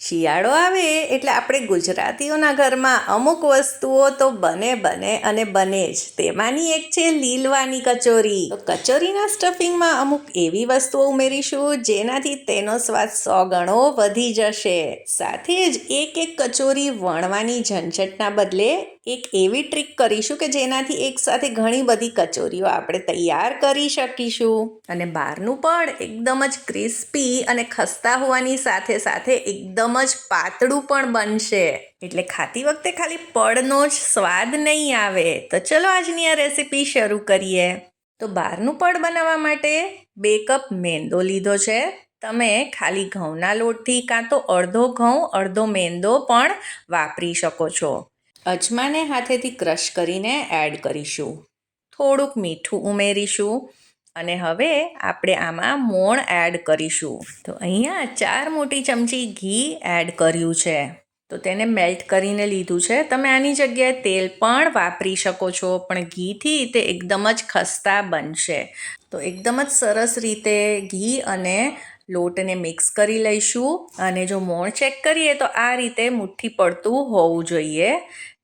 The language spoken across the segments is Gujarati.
શિયાળો આવે એટલે આપણે ગુજરાતીઓના ઘરમાં અમુક વસ્તુઓ તો બને બને અને બને જ. તેમાંની એક છે લીલવાની કચોરી. કચોરીના સ્ટફિંગમાં અમુક એવી વસ્તુઓ ઉમેરીશું જેનાથી તેનો સ્વાદ સો ગણો વધી જશે. સાથે જ એક એક કચોરી વણવાની ઝંઝટના બદલે એક એવી ટ્રીક કરીશું કે જેનાથી એકસાથે ઘણી બધી કચોરીઓ આપણે તૈયાર કરી શકીશું. અને બહારનું પણ એકદમ જ ક્રિસ્પી અને ખસ્તા હોવાની સાથે સાથે એકદમ જ પાતળું પણ બનશે. એટલે ખાતી વખતે ખાલી પડનો જ સ્વાદ નહીં આવે. તો ચલો આજની આ રેસીપી શરૂ કરીએ. તો બહારનું પડ બનાવવા માટે બે કપ મેંદો લીધો છે. તમે ખાલી ઘઉંના લોટથી કાં તો અડધો ઘઉં, અડધો મેંદો પણ વાપરી શકો છો. અજમાને હાથેથી ક્રશ કરીને એડ કરીશું. થોડુંક મીઠું ઉમેરીશું અને હવે આપણે આમાં મોણ એડ કરીશું. તો અહીંયા ચાર મોટી ચમચી ઘી એડ કર્યું છે. તો તેને મેલ્ટ કરીને લીધું છે. તમે આની જગ્યાએ તેલ પણ વાપરી શકો છો, પણ ઘીથી તે એકદમ જ ખસ્તા બનશે. તો એકદમ જ સરસ રીતે ઘી અને લોટને મિક્સ કરી લઈશું અને જો મોણ ચેક કરીએ તો આ રીતે મુઠ્ઠી પડતું હોવું જોઈએ.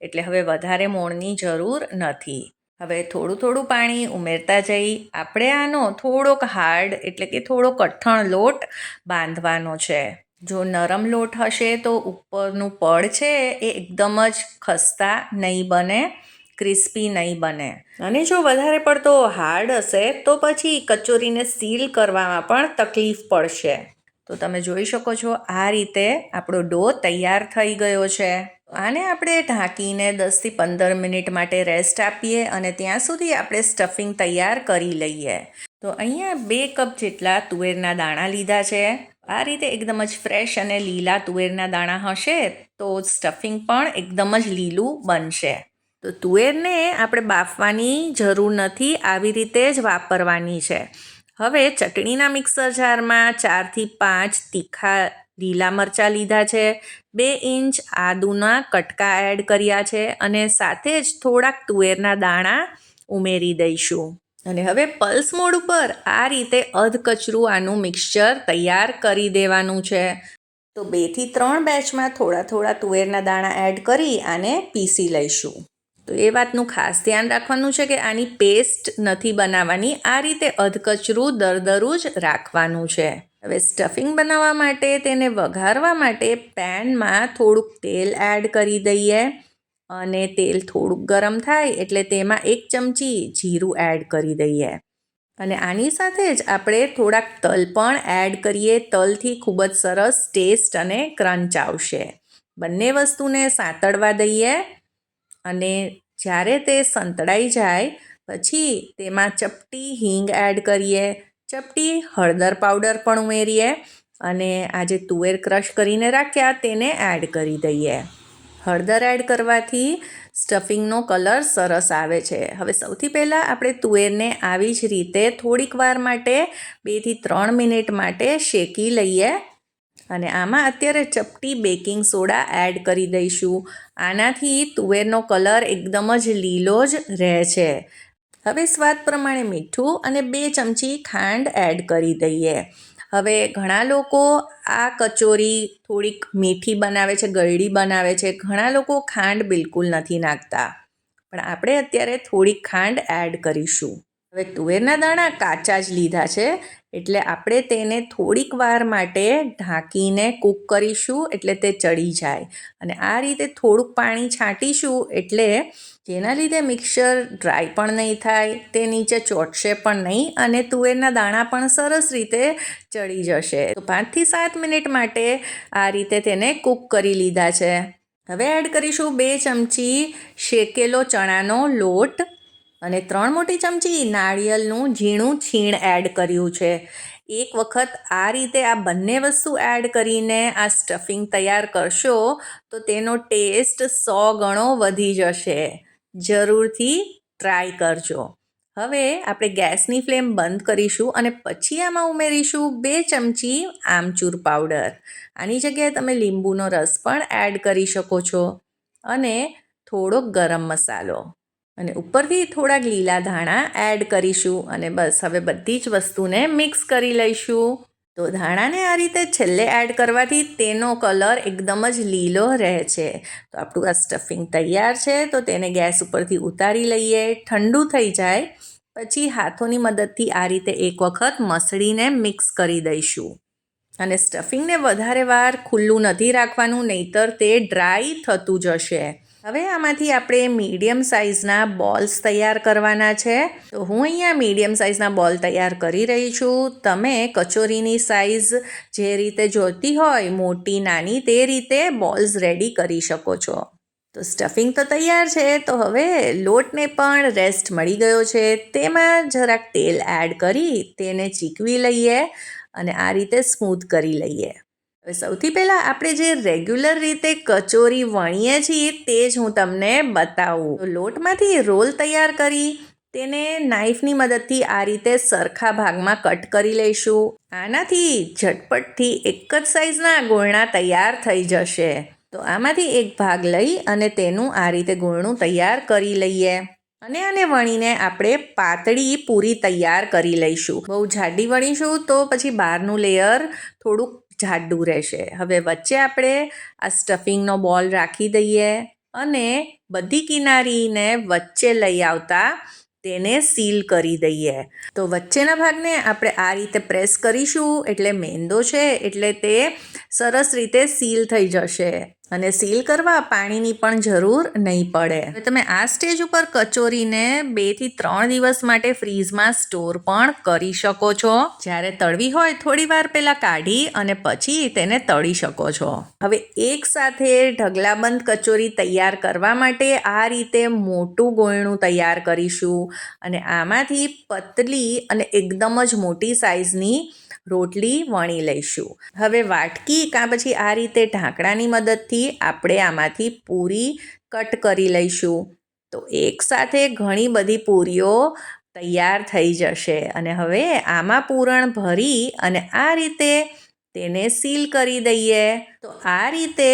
એટલે હવે વધારે મોણની જરૂર નથી. હવે થોડું થોડું પાણી ઉમેરતા જઈ. આપણે આનો થોડોક હાર્ડ એટલે કે થોડો કઠણ લોટ બાંધવાનો છે. જો નરમ લોટ હશે તો ઉપરનું પડ છે એ એકદમ જ ખસ્તા નહીં બને. ક્રિસ્પી નહીં બને. અને જો વધારે પડતો હાર્ડ હશે, તો પછી કચોરીને સીલ કરવામાં પણ તકલીફ પડશે. તો તમે જોઈ શકો છો, આ રીતે આપણો ડો તૈયાર થઈ ગયો છે. આને આપણે ઢાંકીને દસથી પંદર મિનિટ માટે રેસ્ટ આપીએ અને ત્યાં સુધી આપણે સ્ટફિંગ તૈયાર કરી લઈએ. તો અહીંયા બે કપ જેટલા તુવેરના દાણા લીધા છે. આ રીતે એકદમ જ ફ્રેશ અને લીલા તુવેરના દાણા હશે, તો સ્ટફિંગ પણ એકદમ જ લીલું બનશે. તો તુવેરને આપણે બાફવાની જરૂર નથી, આવી રીતે જ વાપરવાની છે. હવે ચટણીના મિક્સર જારમાં ચારથી પાંચ તીખા લીલા મરચાં લીધા છે, બે ઇંચ આદુના કટકા એડ કર્યા છે અને સાથે જ થોડાક તુવેરના દાણા ઉમેરી દઈશું. અને હવે પલ્સ મોડ ઉપર આ રીતે અધ કચરું આનું મિક્સચર તૈયાર કરી દેવાનું છે. તો બેથી ત્રણ બેચમાં થોડા થોડા તુવેરના દાણા એડ કરી આને પીસી લઈશું. તો એ વાતનું ખાસ ધ્યાન રાખવાનું છે કે આની પેસ્ટ નથી બનાવવાની, આ રીતે અધકચરું, દરદરું જ રાખવાનું છે. હવે સ્ટફિંગ બનાવવા માટે, તેને વઘારવા માટે પેનમાં થોડુંક તેલ એડ કરી દઈએ અને તેલ થોડુંક ગરમ થાય એટલે તેમાં એક ચમચી જીરું એડ કરી દઈએ. અને આની સાથે જ આપણે થોડાક તલ પણ એડ કરીએ, તલથી ખૂબ જ સરસ ટેસ્ટ અને ક્રંચ આવશે. બંને વસ્તુને સાંતળવા દઈએ. અને જ્યારે તે સંતળાઈ જાય, પછી તેમાં ચપટી હિંગ એડ કરીએ. ચપટી હળદર પાવડર પણ ઉમેરીએ અને આ જે તુવેર ક્રશ કરીને રાખ્યા તેને એડ કરી દઈએ. હળદર એડ કરવાથી સ્ટફિંગનો કલર સરસ આવે છે. હવે સૌથી પહેલાં આપણે તુવેરને આવી જ રીતે થોડીક વાર માટે બેથી ત્રણ મિનિટ માટે શેકી લઈએ. અને આમાં અત્યારે ચપટી બેકિંગ સોડા એડ કરી દઈશું. આનાથી તુવેરનો કલર એકદમ જ લીલો જ રહે છે. હવે સ્વાદ પ્રમાણે મીઠું અને બે ચમચી ખાંડ એડ કરી દઈએ. હવે ઘણા લોકો આ કચોરી થોડીક મીઠી બનાવે છે ગળડી બનાવે છે. ઘણા લોકો ખાંડ બિલકુલ નથી નાખતા. પણ આપણે અત્યારે થોડીક ખાંડ એડ કરીશું. હવે તુવેરના દાણા કાચા જ લીધા છે. એટલે આપણે તેને થોડીક વાર માટે ઢાંકીને કૂક કરીશું એટલે તે ચડી જાય. અને આ રીતે થોડુંક પાણી છાંટીશું એટલે જેના લીધે મિક્સર ડ્રાય પણ નહીં થાય, તે નીચે ચોટશે પણ નહીં અને તુવેરના દાણા પણ સરસ રીતે ચડી જશે. તો પાંચથી સાત મિનિટ માટે આ રીતે તેને કૂક કરી લીધા છે. હવે એડ કરીશું બે ચમચી શેકેલો ચણાનો લોટ. અને ત્રણ મોટી ચમચી નાળિયેરનું ઝીણું છીણ એડ કર્યું છે. એક વખત આ રીતે આ બંને વસ્તુ એડ કરીને આ સ્ટફિંગ તૈયાર કરશો, તો તેનો ટેસ્ટ સો ગણો વધી જશે. જરૂરથી ટ્રાય કરજો. હવે આપણે ગેસની ફ્લેમ બંધ કરીશું અને પછી આમાં ઉમેરીશું બે ચમચી આમચૂર પાવડર. આની જગ્યાએ તમે લીંબુનો રસ પણ એડ કરી શકો છો. અને થોડોક ગરમ મસાલો. અને ઉપરથી થોડાક લીલા ધાણા એડ કરીશું અને બસ હવે બધી જ વસ્તુને મિક્સ કરી લઈશું. તો ધાણાને આ રીતે છેલ્લે એડ કરવાથી તેનો કલર એકદમ જ લીલો રહે છે. તો આપણું આ સ્ટફિંગ તૈયાર છે, તો તેને ગેસ ઉપરથી ઉતારી લઈએ, ઠંડુ થઈ જાય. પછી હાથોની મદદથી આ રીતે એક વખત મસળીને મિક્સ કરી દઈશું. અને સ્ટફિંગને વધારે વાર ખુલ્લું નથી રાખવાનું, નહીતર તે ડ્રાય થતું જશે. હવે આમાંથી આપણે મીડિયમ સાઇઝના બોલ્સ તૈયાર કરવાના છે. તો હું અહીંયા મીડિયમ સાઇઝના બોલ તૈયાર કરી રહી છું. તમે કચોરીની સાઇઝ જે રીતે જોઈતી હોય, મોટી, નાની, તે રીતે બોલ્સ રેડી કરી શકો છો. તો સ્ટફિંગ તો તૈયાર છે. તો હવે લોટને પણ રેસ્ટ મળી ગયો છે. તેમાં જરાક તેલ એડ કરી તેને ચીકવી લઈએ અને આ રીતે સ્મૂથ કરી લઈએ. હવે સૌથી પહેલાં આપણે જે રેગ્યુલર રીતે કચોરી વણીએ છીએ તે જ હું તમને બતાવું. લોટમાંથી રોલ તૈયાર કરી તેને નાઈફની મદદથી આ રીતે સરખા ભાગમાં કટ કરી લઈશું. આનાથી ઝટપટથી એક જ સાઇઝના ગોળણા તૈયાર થઈ જશે. તો આમાંથી એક ભાગ લઈ અને તેનું આ રીતે ગોળણું તૈયાર કરી લઈએ. અને આને વણીને આપણે પાતળી પૂરી તૈયાર કરી લઈશું. બહુ જાડી વણીશું તો પછી બહારનું લેયર થોડુંક જાડું રહેશે. હવે વચ્ચે આપણે આ સ્ટફિંગનો બોલ રાખી દઈએ અને બધી કિનારીને વચ્ચે લઈ આવતા તેને સીલ કરી દઈએ. તો વચ્ચેના ભાગને આપણે આ રીતે પ્રેસ કરીશું, એટલે મેંદો છે, એટલે તે સરસ રીતે સીલ થઈ જશે. અને સીલ કરવા પાણીની પણ જરૂર નહીં પડે. તમે આ સ્ટેજ ઉપર કચોરીને બેથી ત્રણ દિવસ માટે ફ્રીઝમાં સ્ટોર પણ કરી શકો છો. જ્યારે તળવી હોય થોડી વાર પહેલાં કાઢી અને પછી તેને તળી શકો છો. હવે એક સાથે ઢગલાબંધ કચોરી તૈયાર કરવા માટે આ રીતે મોટું ગોયણું તૈયાર કરીશું. અને આમાંથી પતલી અને એકદમ જ મોટી સાઇઝની રોટલી વણી લઈશું. હવે વાટકી કાં પછી આ રીતે ઢાંકણાની મદદથી આપણે આમાંથી પૂરી કટ કરી લઈશું. તો એકસાથે ઘણી બધી પૂરીઓ તૈયાર થઈ જશે અને હવે આમાં પૂરણ ભરી અને આ રીતે તેને સીલ કરી દઈએ. તો આ રીતે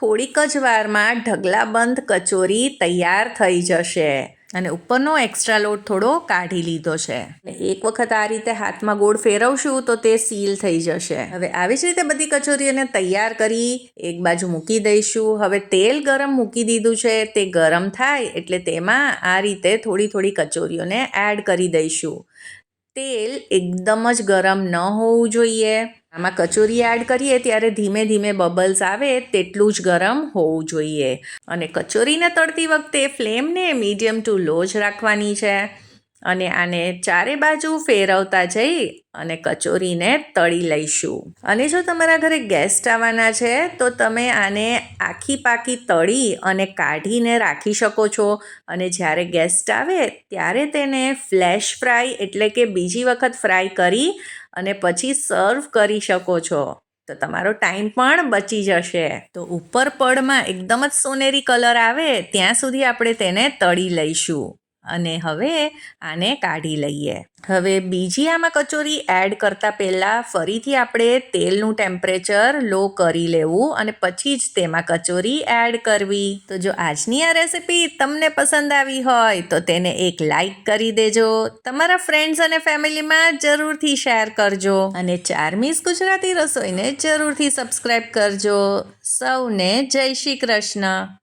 થોડીક જ વારમાં ઢગલાબંધ કચોરી તૈયાર થઈ જશે. અને ઉપરનો એક્સ્ટ્રા લોટ થોડો કાઢી લીધો છે. એક વખત આ રીતે હાથમાં ગોળ ફેરવશું તો તે સીલ થઈ જશે. હવે આવી જ રીતે બધી કચોરીઓને તૈયાર કરી એક બાજુ મૂકી દઈશું. હવે તેલ ગરમ મૂકી દીધું છે. તે ગરમ થાય એટલે તેમાં આ રીતે થોડી થોડી કચોરીઓને એડ કરી દઈશું. તેલ એકદમ જ ગરમ ન હોવું જોઈએ. આમાં કચોરી એડ કરીએ ત્યારે ધીમે ધીમે બબલ્સ આવે તેટલું જ ગરમ હોવું જોઈએ. અને કચોરીને તળતી વખતે ફ્લેમને મીડિયમ ટુ લો જ રાખવાની છે. અને આને ચારે બાજુ ફેરવતા જઈ અને કચોરીને તળી લઈશું. અને જો તમારા ઘરે ગેસ્ટ આવવાના છે, તો તમે આને આખી પાકી તળી અને કાઢીને રાખી શકો છો. અને જ્યારે ગેસ્ટ આવે, ત્યારે તેને ફ્લેશ ફ્રાય એટલે કે બીજી વખત ફ્રાય કરી અને પછી સર્વ કરી શકો છો. તો તમારો ટાઈમ પણ બચી જશે. તો ઉપર પડમાં એકદમ જ સોનેરી કલર આવે, ત્યાં સુધી આપણે તેને તળી લઈશું. અને હવે આને કાઢી લઈએ. હવે બીજી આમાં કચોરી એડ કરતાં પહેલાં ફરીથી આપણે તેલનું ટેમ્પરેચર લો કરી લેવું અને પછી જ તેમાં કચોરી એડ કરવી. તો જો આજની આ રેસિપી તમને પસંદ આવી હોય તો તેને એક લાઈક કરી દેજો. તમારા ફ્રેન્ડ્સ અને ફેમિલીમાં જરૂરથી શેર કરજો. અને ચારમીસ ગુજરાતી રસોઈને જરૂરથી સબસ્ક્રાઈબ કરજો. સૌને જય શ્રી કૃષ્ણ.